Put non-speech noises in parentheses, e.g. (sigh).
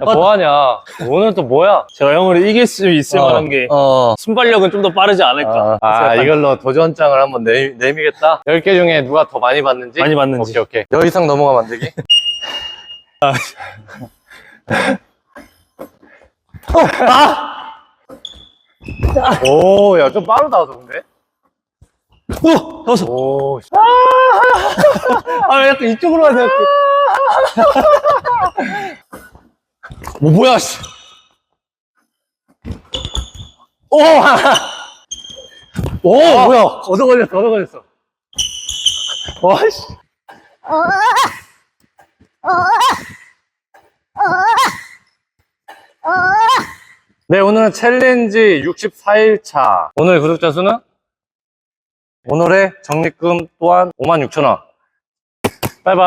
야, 뭐하냐? 오늘 또 뭐야? 제가 형을 이길 수 있을 만한 게 어. 순발력은 좀 더 빠르지 않을까. 아, 그래서 약간 이걸로 도전장을 한번 내, 내미겠다? 10개 중에 누가 더 많이 받는지? 많이 받는지. 오케이, 오케이. 여 이상 넘어가면 안 되기? 오, 야, 좀 빠르다, 근데? 오! 나왔어. 오, 씨. (laughs) 아, 약간 이쪽으로 가야 돼. 뭐, 뭐야, 씨. 오! 오, 뭐야. 얻어 걸렸어, 얻어 걸렸어. 와, 씨. 네, 오늘은 챌린지 64일차. 오늘 구독자 수는? 오늘의 적립금 또한 56,000원. 바이바이.